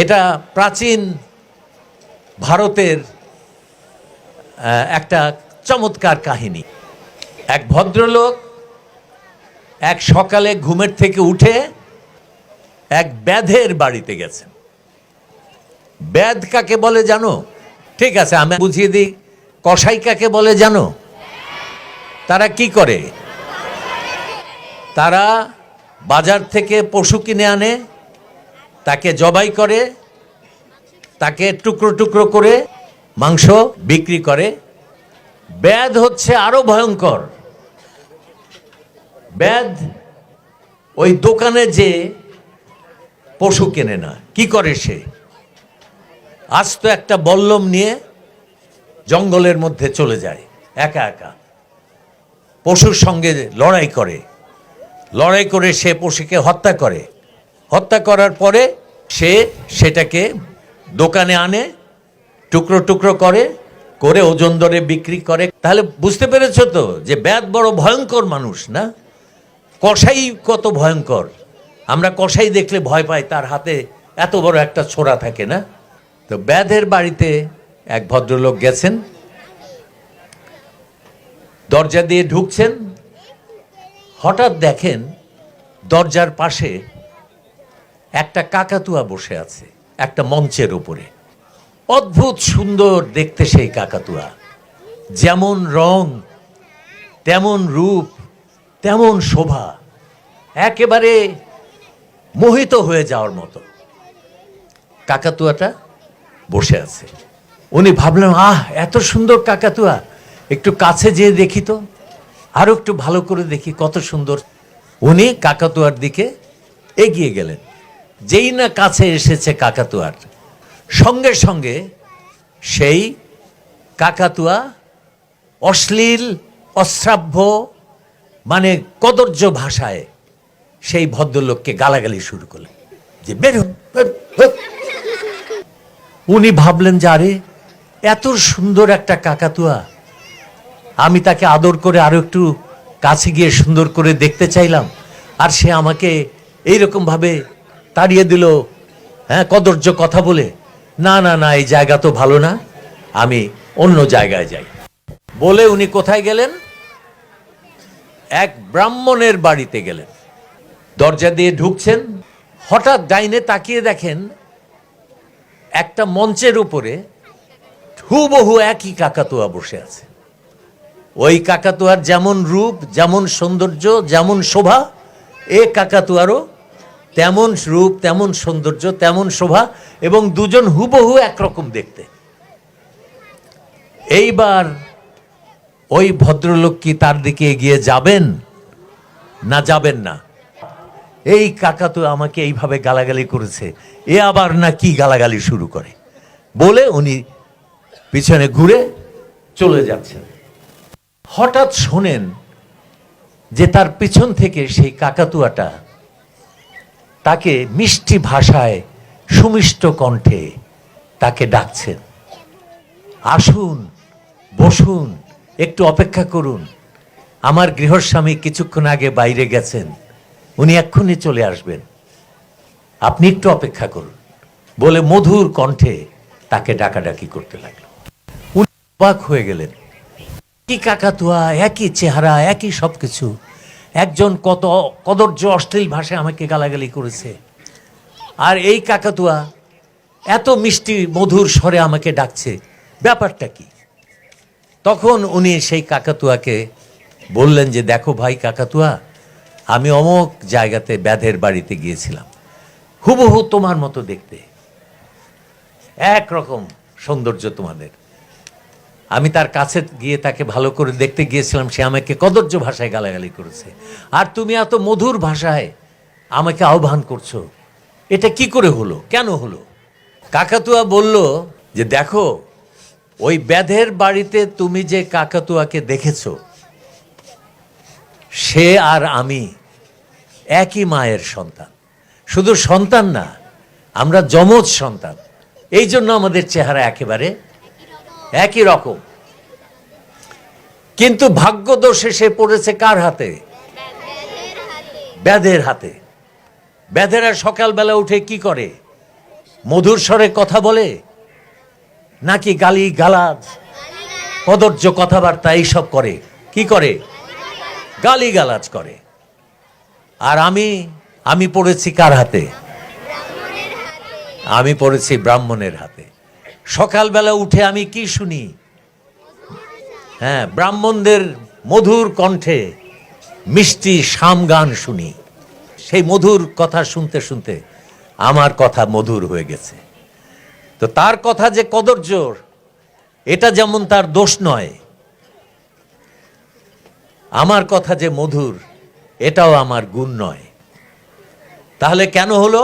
এটা প্রাচীন ভারতের একটা চমৎকার কাহিনী। এক ভদ্রলোক এক সকালে ঘুমের থেকে উঠে এক ব্যাধের বাড়িতে গেছেন। ব্যাধ কাকে বলে জানো? ঠিক আছে, আমি বুঝিয়ে দিই। কসাই কাকে বলে জানো? তারা কি করে? তারা বাজার থেকে পশু কিনে আনে তাকে জবাই করে, তাকে টুকরো টুকরো করে মাংস বিক্রি করে। ব্যাধ হচ্ছে আরও ভয়ঙ্কর। ব্যাধ ওই দোকানে যে পশু কেনে না, কি করে সে? আজ তো একটা বল্লম নিয়ে জঙ্গলের মধ্যে চলে যায়, একা একা। পশুর সঙ্গে লড়াই করে লড়াই করে সে পশুকে হত্যা করে। হত্যা করার পরে সে সেটাকে দোকানে আনে, টুকরো টুকরো করে করে ওজন দরে বিক্রি করে। তাহলে বুঝতে পেরেছ তো যে ব্যাদ বড় ভয়ঙ্কর মানুষ, না? কসাই কত ভয়ঙ্কর। আমরা কসাই দেখলে ভয় পাই, তার হাতে এত বড় একটা ছোড়া থাকে, না? তো ব্যাধের বাড়িতে এক ভদ্রলোক গেছেন। দরজা দিয়ে ঢুকছেন। হঠাৎ দেখেন দরজার পাশে একটা কাকাতুয়া বসে আছে, একটা মঞ্চের উপরে। অদ্ভুত সুন্দর দেখতে সেই কাকাতুয়া। যেমন রং, তেমন রূপ, তেমন শোভা। একেবারে মোহিত হয়ে যাওয়ার মতো। কাকাতুয়াটা বসে আছে। উনি ভাবলেন, আহ, এত সুন্দর কাকাতুয়া। একটু কাছে যেয়ে দেখি তো। আরও একটু ভালো করে দেখি কত সুন্দর। উনি কাকাতুয়ার দিকে এগিয়ে গেলেন। যেই না কাছে এসেছে কাকাতুয়ার। সঙ্গে সঙ্গে সেই কাকাতুয়া অশ্লীল, অশ্রাব্য মানে কদর্য ভাষায় সেই ভদ্রলোককে গালাগালি শুরু করলেন। যে বের। উনি ভাবলেন যে, আরে, এত সুন্দর একটা কাকাতুয়া। আমি তাকে আদর করে আরও একটু কাছে গিয়ে সুন্দর করে দেখতে চাইলাম। আর সে আমাকে এইরকম ভাবে তাড়িয়ে দিল হ্যাঁ কদর্য কথা বলে, না না না, এই জায়গা তো ভালো না, আমি অন্য জায়গায় যাই। বলে উনি কোথায় গেলেন? এক ব্রাহ্মণের বাড়িতে গেলেন। দরজা দিয়ে ঢুকছেন। হঠাৎ ডাইনে তাকিয়ে দেখেন একটা মঞ্চের উপরে হুবহু একই কাকাতুয়া বসে আছে। ওই কাকাতুয়ার যেমন রূপ, যেমন সৌন্দর্য, যেমন শোভা, এ কাকাতুয়ারও তেমন রূপ, তেমন সৌন্দর্য, তেমন শোভা এবং দুজন হুবহু একরকম দেখতে। এইবার ওই ভদ্রলোক কি তার দিকে এগিয়ে যাবেন? না যাবেন না। এই কাকা তো আমাকে এইভাবে গালাগালি করেছে, এ আবার না কি গালাগালি শুরু করে? বলে উনি পিছনে ঘুরে চলে যাচ্ছেন। হঠাৎ শোনেন যে তার পিছন থেকে সেই কাকাতুয়াটা তাকে মিষ্টি ভাষায় সুমিষ্ট কণ্ঠে তাকে ডাকছেন। আসুন, বসুন, একটু অপেক্ষা করুন। আমার গৃহস্বামী কিছুক্ষণ আগে বাইরে গেছেন। উনি এক্ষুনি চলে আসবেন। আপনি একটু অপেক্ষা করুন বলে মধুর কণ্ঠে তাকে ডাকাডাকি করতে লাগল। উনি অবাক হয়ে গেলেন। একই কাকাতুয়া, একই চেহারা, একই সবকিছু। একজন কত কদর্য অশ্লীল ভাষায় আমাকে গালাগালি করেছে। আর এই কাকাতুয়া এত মিষ্টি মধুর স্বরে আমাকে ডাকছে। ব্যাপারটা কি? তখন উনি সেই কাকাতুয়াকে বললেন যে, দেখো ভাই কাকাতুয়া, আমি অমক জায়গাতে ব্যাধের বাড়িতে গিয়েছিলাম। হুবহু তোমার মতো দেখতে। একরকম সৌন্দর্য তোমাদের। আমি তার কাছে গিয়ে তাকে ভালো করে দেখতে গিয়েছিলাম, সে আমাকে কদর্য ভাষায় গালাগালি করেছে। আর তুমি এত মধুর ভাষায় আমাকে আহ্বান করছ, এটা কি করে হলো? কেন হলো? কাকাতুয়া বলল যে, দেখো, ওই ব্যাধের বাড়িতে তুমি যে কাকাতুয়াকে দেখেছ, সে আর আমি একই মায়ের সন্তান। শুধু সন্তান না, আমরা যমজ সন্তান। এই জন্য আমাদের চেহারা একেবারে একই রকম। কিন্তু ভাগ্যদোষে সে পড়েছে কার হাতে? ব্যাধের হাতে। ব্যাধেরা সকালবেলা উঠে কি করে? মধুর স্বরে কথা বলে? নাকি গালি গালাজ? কদর্য কথাবার্তা এইসব করে? কি করে? গালি গালাজ করে। আর আমি আমি পড়েছি কার হাতে? আমি পড়েছি ব্রাহ্মণের হাতে। সকালবেলা উঠে আমি কি শুনি? হ্যাঁ ব্রাহ্মণদের মধুর কণ্ঠে মিষ্টি সাম গান শুনি। সেই মধুর কথা শুনতে শুনতে আমার কথা মধুর হয়ে গেছে। তো তার কথা যে কদর্য এটা যেমন তার দোষ নয়, আমার কথা যে মধুর, এটাও আমার গুণ নয়। তাহলে কেন হলো?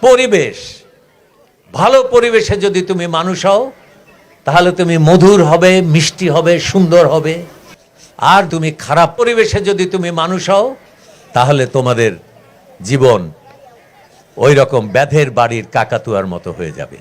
পরিবেশ। ভালো পরিবেশে যদি তুমি মানুষ হও, তাহলে তুমি মধুর হবে, মিষ্টি হবে, সুন্দর হবে। আর তুমি খারাপ পরিবেশে যদি তুমি মানুষ হও, তাহলে তোমাদের জীবন ওই রকম ব্যাধের বাড়ির কাকাতুয়ার মতো হয়ে যাবে।